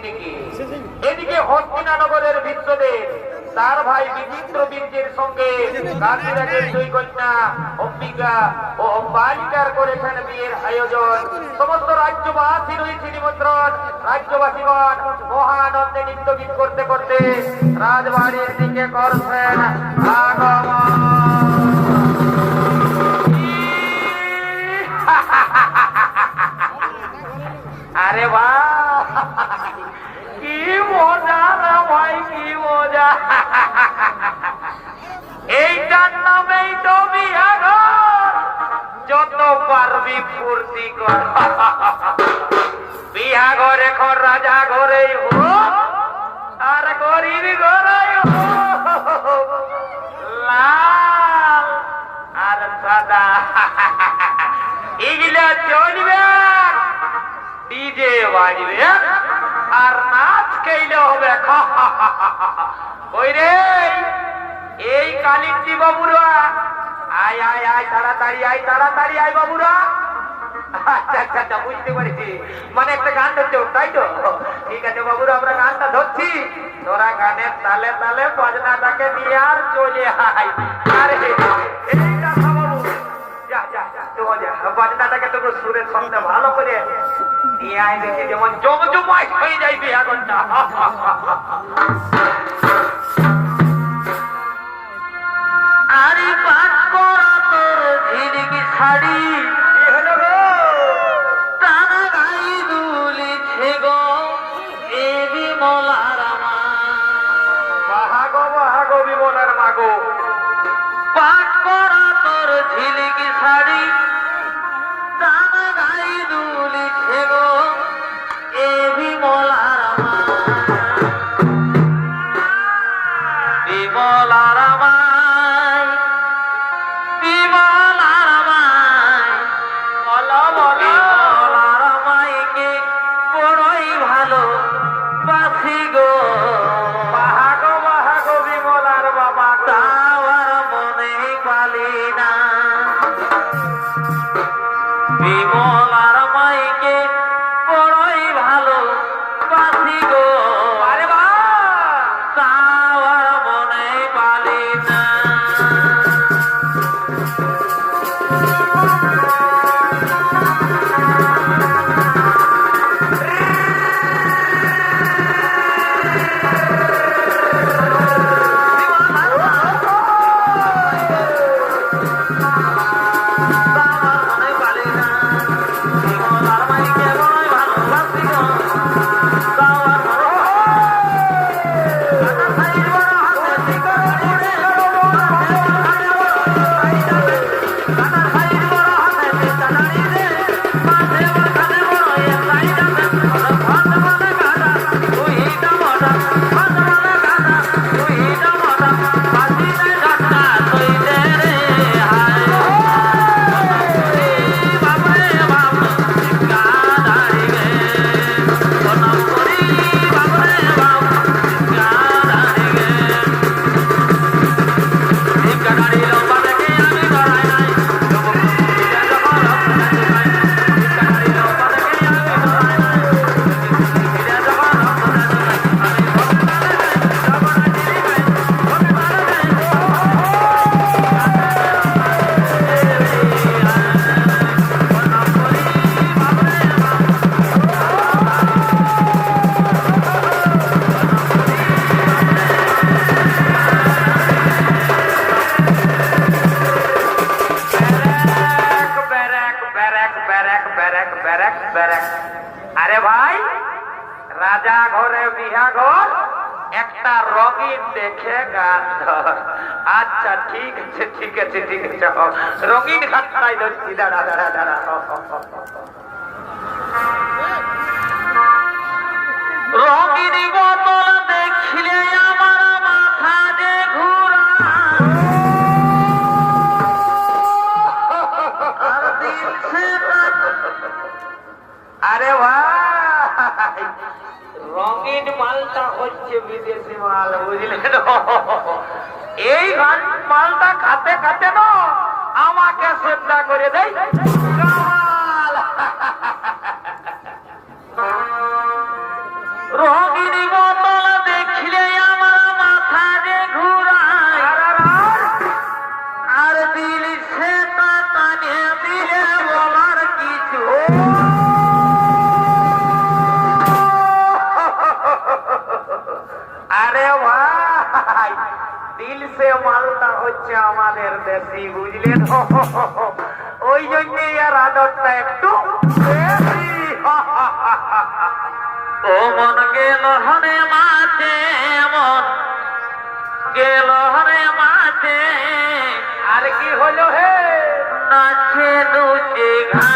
এদিকে। এদিকে হস্তিনানগরের বিশ্বদেব তার ভাই বিচিত্র বীর্যের সঙ্গে কাশিরাজের দুই কন্যা অম্বিকা ও অম্বালিকার করেছেন বিয়ের আয়োজন। সমস্ত রাজ্যবাসী রয়েছে নিমন্ত্রণ। রাজ্যবাসীগণ মহানন্দে নৃত্য গীত করতে করতে রাজবাড়ির দিকে করছেন আগমন। আরে বাহ! পারবি ফুর্তি কর বিহাঘর এখন রাজা ঘরেই হোক আর গরিব হোক লাল আর সাদা। এগুলা চলবে, ডিজে বাজবে, আর নাচ খেইলে হবে। ওই রে এই কালিন্দি বাবুরা, আয় আয় আয়, তাড়াতাড়ি আয় তাড়াতাড়ি, আয় বাবুরা। আচ্ছা আচ্ছা আচ্ছা মানে একটা গান ধরছে তাই তো? ঠিক আছে বাবুরা আমরা গানটা ধরছি। তোরা গানের তালে তালে বাজনাটাকে নিয়ে আর চলে আরে এইটা বাবু। যা আরে পাট করা তোর শাড়ি। মাগো পাঠ করা তোর ঝিলিকি শাড়ি দানা গাই দুলিছে রঙিন দেখে গান আচ্ছা ঠিক আছে ঠিক আছে ঠিক আছে রঙিন ধরছি, দাঁড়া দাঁড়া দাঁড়া। রঙিন দেখিলে রঙিন মালটা হচ্ছে বিদেশি মাল বুঝলেন এই মালটা খাতে খাতে না, আমাকে শ্রদ্ধা করে দেয় কামাল। হচ্ছে আমাদের দেশি বুঝলেন? ওই জন্যই আর আদরটা একটু ও মন গেল হরে মাঝে মন গেল হরে মাঝে আর কি হলো হে? নাচে দুচে ঘাটে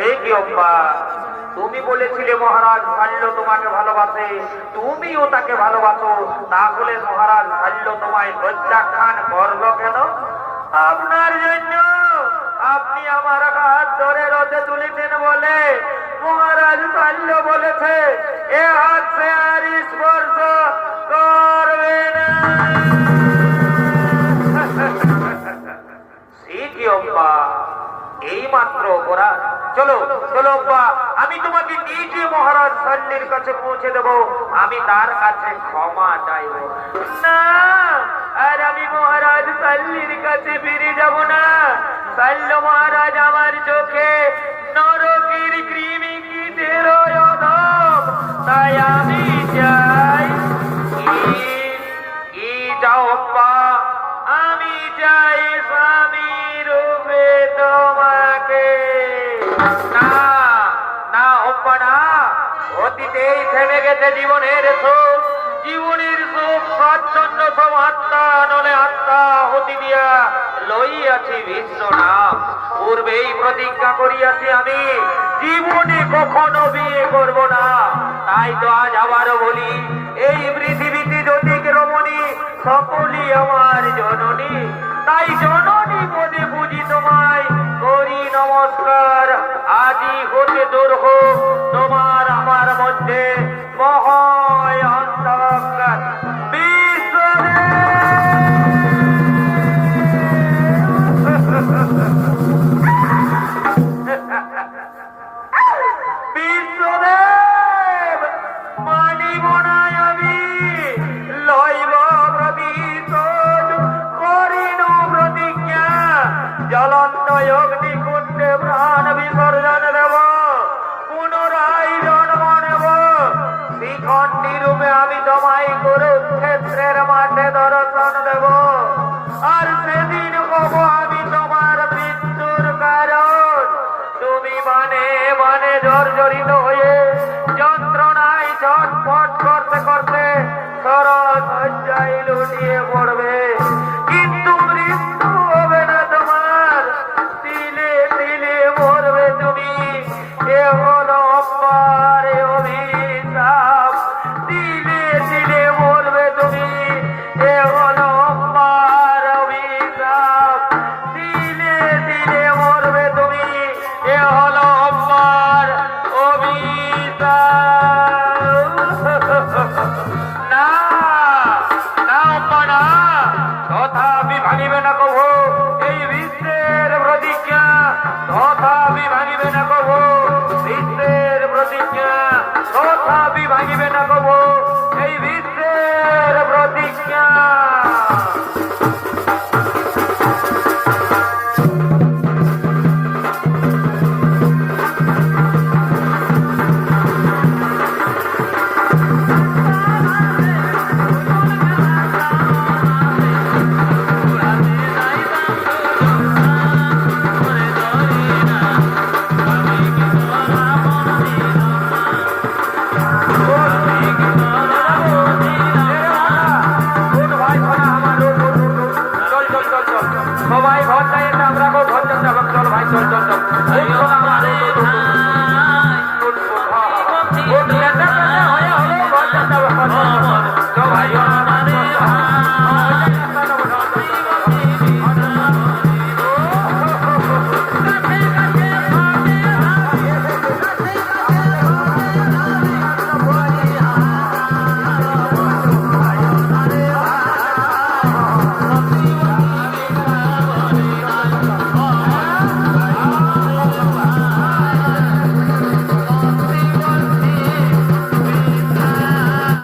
সে কি তুমি বলেছিলে মহারাজ ভাল্য তোমাকে ভালোবাসে, তুমিও তাকে ভালোবাসো, তাহলে মহারাজ ভাল্য তোমায় প্রত্যাখ্যান করল কেন? আপনার জন্য আপনি আমার হাত ধরে রথে তুলেছেন বলে মহারাজ ভাল্য বলেছে, এ হাত সে আর স্পর্শ করবে না। চলো চলো বা আমি তোমাকে নিজে মহারাজ সন্ধির কাছে পৌঁছে দেব। আমি তার কাছে ক্ষমা চাইব। না, আর আমি মহারাজ সাল্লির কাছে ফিরে যাব না। সাল্ল মহারাজ আমার চোখে নরকের কৃমি কি তাই আমি যা সম্মতি দিয়া লইয়াছি বিশ্বনাথ পূর্বেই প্রতিজ্ঞা করিয়াছি আমি, জীবনে কখনো বিয়ে করব না। তাই তো আজ আবারও বলি, এই পৃথিবীতে যদি রমণী সকলই আমার জননী। তাই জননী বলে বুঝি তোমায় করি নমস্কার। আজি হতে দূর হোক তোমার আমার মধ্যে মহ কারা সাজ্জাইল নিয়ে পড়বে তথাপি ভাঙিবে না কব এই বিশ্বের প্রতিজ্ঞা।